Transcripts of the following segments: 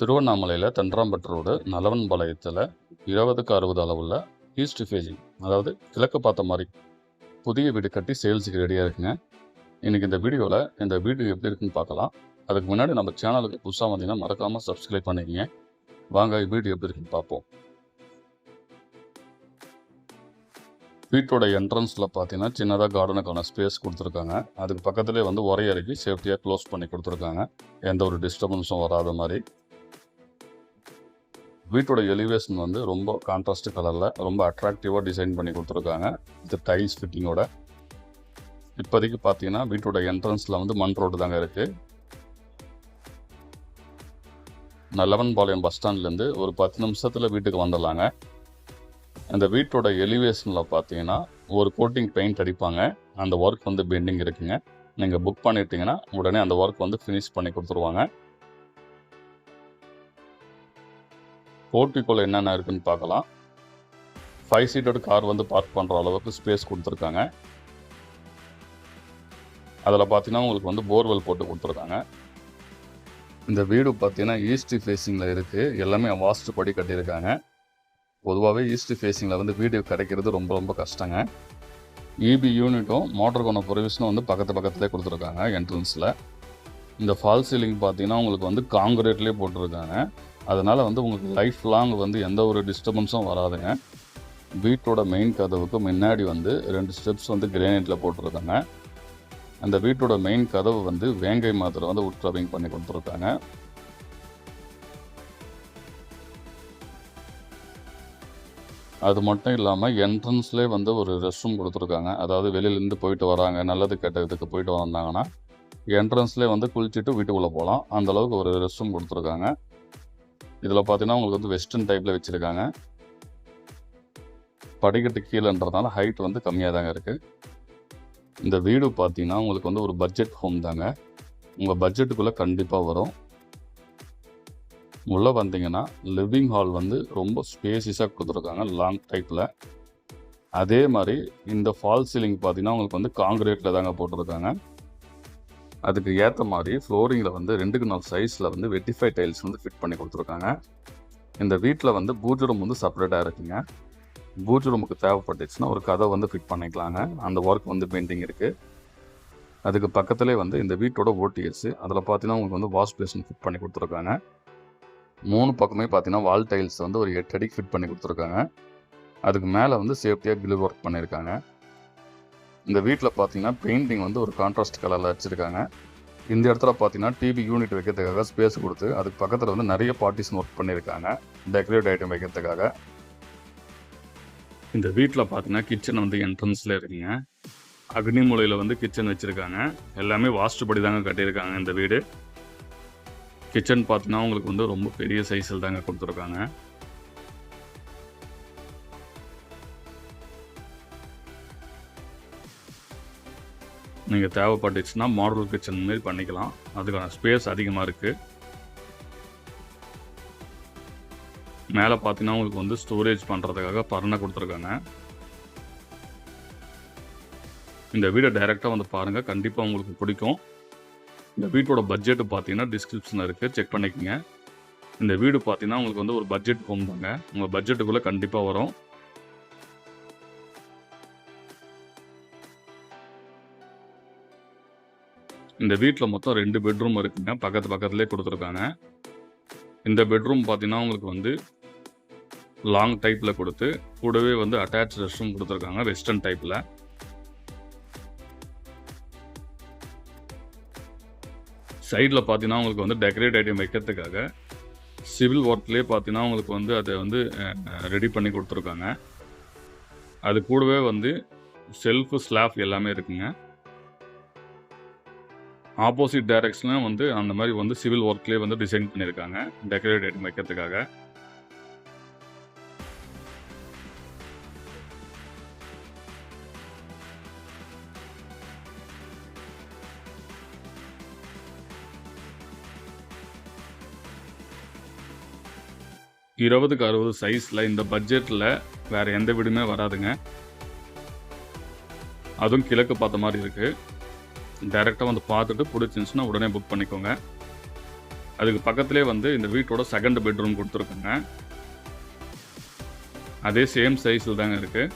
திருவண்ணாமலையில் தென்றாம்பட்டு ரோடு நலவன் பாளையத்தில் இருபதுக்கு அறுபது அளவில் ஈஸ்ட் ஃபேஜிங் அதாவது கிழக்கு பார்த்த மாதிரி புதிய வீடு கட்டி சேல்ஸுக்கு ரெடியாக இருக்குங்க. இன்றைக்கி இந்த வீடியோவில் இந்த வீடு எப்படி இருக்குன்னு பார்க்கலாம். அதுக்கு முன்னாடி நம்ம சேனலுக்கு புதுசாக வந்தீங்கன்னா மறக்காமல் சப்ஸ்கிரைப் பண்ணிக்கங்க. வாங்க வீடு எப்படி இருக்குன்னு பார்ப்போம். வீட்டோட என்ட்ரன்ஸில் பார்த்தீங்கன்னா சின்னதாக கார்டனுக்கான ஸ்பேஸ் கொடுத்துருக்காங்க. அதுக்கு பக்கத்துலேயே வந்து உரையறைக்கு சேஃப்டியாக க்ளோஸ் பண்ணி கொடுத்துருக்காங்க. எந்த ஒரு டிஸ்டர்பன்ஸும் வராத மாதிரி. வீட்டோட எலிவேஷன் வந்து ரொம்ப கான்ட்ராஸ்ட் கலரில் ரொம்ப அட்ராக்டிவாக டிசைன் பண்ணி கொடுத்துருக்காங்க. இது டைல்ஸ் ஃபிட்டிங்கோட இப்போதைக்கு பார்த்தீங்கன்னா வீட்டோட என்ட்ரன்ஸில் வந்து மண் ரோடு தாங்க இருக்குது நல்லவன்பாளையம் பஸ் ஸ்டாண்ட்லேருந்து ஒரு பத்து நிமிஷத்தில் வீட்டுக்கு வந்துடலாங்க. அந்த வீட்டோட எலிவேஷனில் பார்த்தீங்கன்னா ஒரு கோட்டிங் பெயிண்ட் அடிப்பாங்க. அந்த ஒர்க் வந்து பெண்டிங் இருக்குங்க. நீங்கள் புக் பண்ணிட்டீங்கன்னா உடனே அந்த ஒர்க் வந்து ஃபினிஷ் பண்ணி கொடுத்துருவாங்க. போர்ட்டிக்கோல என்னென்ன இருக்குன்னு பார்க்கலாம். ஃபைவ் சீட்டட் கார் வந்து பார்க் பண்ணுற அளவுக்கு ஸ்பேஸ் கொடுத்துருக்காங்க. அதில் பார்த்தீங்கன்னா உங்களுக்கு வந்து போர்வெல் போட்டு கொடுத்துருக்காங்க. இந்த வீடு பார்த்தீங்கன்னா ஈஸ்ட் ஃபேஸிங்கில் இருக்குது எல்லாமே வாஸ்ட் படி கட்டியிருக்காங்க. பொதுவாகவே ஈஸ்ட் ஃபேஸிங்கில் வந்து வீடு கிடைக்கிறது ரொம்ப ரொம்ப கஷ்டங்க. இபி யூனிட்டும் மோட்டர் கொண்ட ப்ரொவிஷனும் வந்து பக்கத்து பக்கத்துலேயே கொடுத்துருக்காங்க என்ட்ரன்ஸில் இந்த ஃபால் சீலிங் பார்த்தீங்கன்னா உங்களுக்கு வந்து காங்கிரீட்லேயே போட்டிருக்காங்க. அதனால் வந்து உங்களுக்கு லைஃப் லாங் வந்து எந்த ஒரு டிஸ்டர்பன்ஸும் வராதுங்க. வீட்டோட மெயின் கதவுக்கு முன்னாடி வந்து ரெண்டு ஸ்டெப்ஸ் வந்து கிரேனைட்டில் போட்டிருக்காங்க. அந்த வீட்டோட மெயின் கதவு வந்து வேங்கை மாத்திரை வந்து உட் பண்ணி கொடுத்துருக்காங்க. அது மட்டும் இல்லாமல் என்ட்ரன்ஸ்லேயே வந்து ஒரு ரெஸ்ட் ரூம் கொடுத்துருக்காங்க. அதாவது வெளியிலேருந்து போயிட்டு வராங்க நல்லது கெட்டதுக்கு போயிட்டு வந்தாங்கன்னா என்ட்ரன்ஸ்லேயே வந்து குளிச்சுட்டு வீட்டுக்குள்ளே போகலாம். அந்த அளவுக்கு ஒரு ரெஸ்ட் ரூம் கொடுத்துருக்காங்க. இதில் பார்த்தீங்கன்னா உங்களுக்கு வந்து வெஸ்டர்ன் டைப்பில் வச்சுருக்காங்க. படிக்கட்டு கீழேன்றதுனால ஹைட் வந்து கம்மியாக தாங்க இருக்குது இந்த வீடு பார்த்தீங்கன்னா உங்களுக்கு வந்து ஒரு பட்ஜெட் ஹோம் தாங்க. உங்கள் பட்ஜெட்டுக்குள்ளே கண்டிப்பாக வரும். உள்ளே வந்தீங்கன்னா லிவிங் ஹால் வந்து ரொம்ப ஸ்பேசியஸாக கொடுத்துருக்காங்க லாங் டைப்பில் அதே மாதிரி இந்த ஃபால் சீலிங் பார்த்தீங்கன்னா உங்களுக்கு வந்து காங்கிரீட்டில் தாங்க போட்டிருக்காங்க. அதுக்கு ஏற்ற மாதிரி ஃப்ளோரிங்கில் வந்து ரெண்டுக்கு நாலு சைஸில் வந்து வெட்டிஃபை டைல்ஸ் வந்து ஃபிட் பண்ணி கொடுத்துருக்காங்க. இந்த வீட்டில் வந்து பூஜ் ரூம் வந்து செப்பரேட்டாக இருக்குங்க. பூஜ் ரூமுக்கு தேவைப்பட்டுச்சுன்னா ஒரு கதை வந்து ஃபிட் பண்ணிக்கலாங்க. அந்த ஒர்க் வந்து பெயிண்டிங் இருக்குது அதுக்கு பக்கத்துலேயே வந்து இந்த வீட்டோட ஓட்டிஎஸ் அதில் பார்த்தீங்கன்னா உங்களுக்கு வந்து வாஷ் பேஷன் ஃபிட் பண்ணி கொடுத்துருக்காங்க. மூணு பக்கமே பார்த்தீங்கன்னா வால் டைல்ஸ் வந்து ஒரு எட்டு அடிக்கு ஃபிட் பண்ணி கொடுத்துருக்காங்க. அதுக்கு மேலே வந்து சேஃப்டியாக கிளிவ் ஒர்க் பண்ணியிருக்காங்க இந்த வீட்டில் பார்த்தீங்கன்னா பெயிண்டிங் வந்து ஒரு கான்ட்ராஸ்ட் கலரில் வச்சுருக்காங்க. இந்த இடத்துல பார்த்தீங்கன்னா டிவி யூனிட் வைக்கிறதுக்காக ஸ்பேஸ் கொடுத்து அதுக்கு பக்கத்தில் வந்து நிறைய பார்ட்டிஷன் ஒர்க் பண்ணியிருக்காங்க டெக்கரேட் ஐட்டம் வைக்கிறதுக்காக. இந்த வீட்டில் பார்த்தீங்கன்னா கிச்சன் வந்து என்ட்ரன்ஸில் இருக்குங்க. அக்னி மூலையில் வந்து கிச்சன் வச்சுருக்காங்க. எல்லாமே வாஸ்துபடி தாங்க கட்டியிருக்காங்க இந்த வீடு. கிச்சன் பார்த்தீங்கன்னா உங்களுக்கு வந்து ரொம்ப பெரிய சைஸில் தாங்க கொடுத்துருக்காங்க. நீங்கள் தேவைப்பட்டுச்சுன்னா மாடல் கிச்சன் மாரி பண்ணிக்கலாம். அதுக்கான ஸ்பேஸ் அதிகமாக இருக்குது மேலே பார்த்தீங்கன்னா உங்களுக்கு வந்து ஸ்டோரேஜ் பண்ணுறதுக்காக பரணை கொடுத்துருக்காங்க. இந்த வீடை டைரெக்டாக வந்து பாருங்கள் கண்டிப்பாக உங்களுக்கு பிடிக்கும். இந்த வீட்டோட பட்ஜெட்டு பார்த்தீங்கன்னா டிஸ்கிரிப்ஷனில் இருக்குது செக் பண்ணிக்கோங்க. இந்த வீடு பார்த்தீங்கன்னா உங்களுக்கு வந்து ஒரு பட்ஜெட் ஹோம் தாங்க உங்கள் பட்ஜெட்டுக்குள்ளே கண்டிப்பாக வரும். இந்த வீட்டில் மொத்தம் ரெண்டு பெட்ரூம் இருக்குங்க. பக்கத்து பக்கத்துலேயே கொடுத்துருக்காங்க. இந்த பெட்ரூம் பார்த்தீங்கன்னா உங்களுக்கு வந்து லாங் டைப்பில் கொடுத்து கூடவே வந்து அட்டாச் ரெஸ்ட் ரூம் கொடுத்துருக்காங்க வெஸ்டர்ன் டைப்பில் சைடில் பார்த்தீங்கன்னா உங்களுக்கு வந்து டெக்கரேட் ஐட்டம் வைக்கிறதுக்காக சிவில் ஒர்க்லேயே பார்த்தீங்கன்னா உங்களுக்கு வந்து அதை வந்து ரெடி பண்ணி கொடுத்துருக்காங்க. அது கூடவே வந்து செல்ஃபு ஸ்லாப் எல்லாமே இருக்குங்க. ஆப்போசிட் டைரக்ஷனில் வந்து அந்த மாதிரி வந்து சிவில் ஒர்க்லேயே வந்து டிசைன் பண்ணியிருக்காங்க டெக்கரேட் வைக்கிறதுக்காக. இருபதுக்கு அறுபது சைஸில் இந்த பட்ஜெட்டில் வேறு எந்த வீடுமே வராதுங்க. அதுவும் கிழக்கு பார்த்த மாதிரி இருக்குது டைரெக்டாக வந்து பார்த்துட்டு பிடிச்சிருந்துச்சுன்னா உடனே புக் பண்ணிக்கோங்க. அதுக்கு பக்கத்துலேயே வந்து இந்த வீட்டோட செகண்ட் பெட்ரூம் கொடுத்துருக்கோங்க. அதே சேம் சைஸில் தாங்க இருக்குது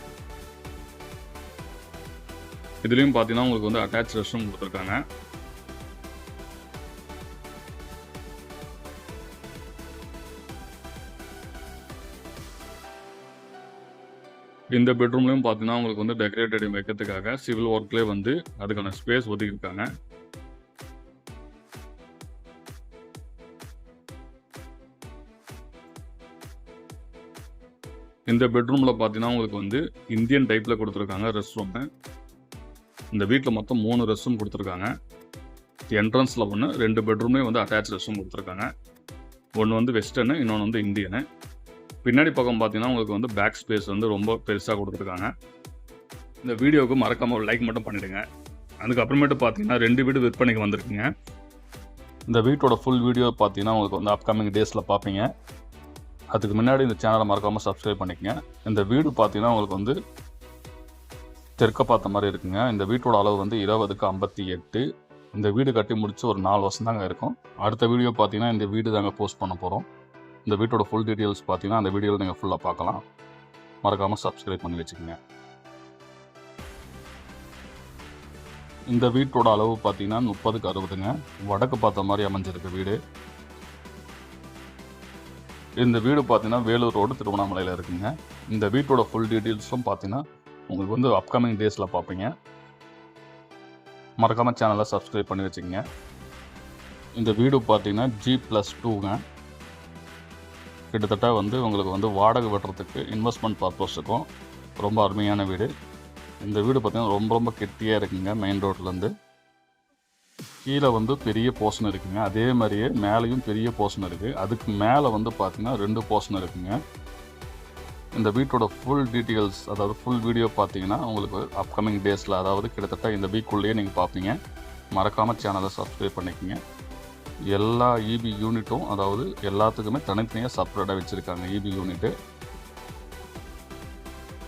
இதுலேயும் பார்த்தீங்கன்னா உங்களுக்கு வந்து அட்டாச் ரெஸ்ட் ரூம் கொடுத்துருக்காங்க. இந்த பெட்ரூம்லையும் பார்த்தீங்கன்னா உங்களுக்கு வந்து டெக்கரேட்டட் வைக்கிறதுக்காக சிவில் ஒர்க்லேயே வந்து அதுக்கான ஸ்பேஸ் ஒதுக்கியிருக்காங்க. இந்த பெட்ரூமில் பார்த்தீங்கன்னா உங்களுக்கு வந்து இந்தியன் டைப்பில் கொடுத்துருக்காங்க ரெஸ்ட் ரூமு இந்த வீட்டில் மொத்தம் மூணு ரெஸ்ட் ரூம் கொடுத்துருக்காங்க என்ட்ரன்ஸில் ஒன்று ரெண்டு பெட்ரூம்லேயும் வந்து அட்டாச் ரெஸ்ட் ரூம் கொடுத்துருக்காங்க. ஒன்று வந்து வெஸ்டர்னு இன்னொன்று வந்து இந்தியனு பின்னாடி பக்கம் பார்த்தீங்கன்னா உங்களுக்கு வந்து பேக் ஸ்பேஸ் வந்து ரொம்ப பெருசாக கொடுத்துருக்காங்க. இந்த வீடியோவுக்கு மறக்காமல் ஒரு லைக் மட்டும் பண்ணிவிடுங்க அதுக்கப்புறமேட்டு பார்த்தீங்கன்னா ரெண்டு வீடு விற்பனைக்கு வந்திருக்குங்க. இந்த வீட்டோட ஃபுல் வீடியோ பார்த்தீங்கன்னா உங்களுக்கு வந்து அப்கமிங் டேஸில் பார்ப்பீங்க அதுக்கு முன்னாடி இந்த சேனலை மறக்காமல் சப்ஸ்கிரைப் பண்ணிக்கங்க. இந்த வீடு பார்த்தீங்கன்னா உங்களுக்கு வந்து தெற்க பார்த்த மாதிரி இருக்குங்க. இந்த வீட்டோட அளவு வந்து இருபதுக்கு ஐம்பத்தி எட்டு. இந்த வீடு கட்டி முடிச்சு ஒரு நாலு வருஷம் தாங்க இருக்கும். அடுத்த வீடியோ பார்த்தீங்கன்னா இந்த வீடு தாங்க போஸ்ட் பண்ண போகிறோம் இந்த வீட்டோட ஃபுல் டீட்டெயில்ஸ் பார்த்தீங்கன்னா அந்த வீடியோவில் நீங்கள் ஃபுல்லாக பார்க்கலாம் மறக்காமல் சப்ஸ்கிரைப் பண்ணி வச்சுக்கோங்க. இந்த வீட்டோட அளவு பார்த்தீங்கன்னா முப்பதுக்கு அறுபதுங்க. வடக்கு பார்த்த மாதிரி அமைஞ்சிருக்கு வீடு. இந்த வீடு பார்த்தீங்கன்னா வேலூர் ரோடு திருவண்ணாமலையில் இருக்குங்க. இந்த வீட்டோட ஃபுல் டீட்டெயில்ஸும் பார்த்தீங்கன்னா உங்களுக்கு வந்து அப்கமிங் டேஸில் பார்ப்பீங்க மறக்காமல் சேனலை சப்ஸ்கிரைப் பண்ணி வச்சுக்கோங்க. இந்த வீடு பார்த்தீங்கன்னா ஜி ப்ளஸ் டூங்க கிட்டத்தட்ட வந்து உங்களுக்கு வந்து வாடகை வெட்டுறதுக்கு இன்வெஸ்ட்மெண்ட் பர்பஸுக்கும் ரொம்ப அருமையான வீடு. இந்த வீடு பார்த்திங்கன்னா ரொம்ப ரொம்ப கெட்டியாக இருக்குங்க மெயின் ரோட்லேருந்து கீழே வந்து பெரிய போர்ஷன் இருக்குங்க. அதே மாதிரியே மேலேயும் பெரிய போர்ஷன் இருக்குது அதுக்கு மேலே வந்து பார்த்திங்கன்னா ரெண்டு போர்ஷன் இருக்குங்க. இந்த வீட்டோட ஃபுல் டீட்டெயில்ஸ் அதாவது ஃபுல் வீடியோ பார்த்தீங்கன்னா உங்களுக்கு அப்கமிங் டேஸில் அதாவது கிட்டத்தட்ட இந்த வீக்குள்ளேயே நீங்கள் பார்ப்பீங்க. மறக்காமல் சேனலை சப்ஸ்கிரைப் பண்ணிக்கோங்க. எல்லா இபி யூனிட்டும் அதாவது எல்லாத்துக்குமே தனித்தனியாக செப்பரேட்டாக வச்சுருக்காங்க இபி யூனிட்டு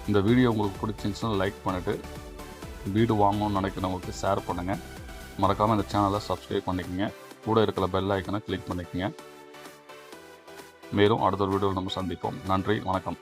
இந்த வீடியோ உங்களுக்கு பிடிச்சிருந்துச்சுன்னா லைக் பண்ணிவிட்டு வீடு வாங்கணும்னு நினைக்கிறவங்களுக்கு ஷேர் பண்ணுங்கள் மறக்காமல் இந்த சேனலை சப்ஸ்கிரைப் பண்ணிக்கோங்க. கூட இருக்கிற பெல் ஐக்கனை கிளிக் பண்ணிக்கோங்க. மேலும் அடுத்த ஒரு வீடியோவில் நம்ம சந்திப்போம். நன்றி வணக்கம்.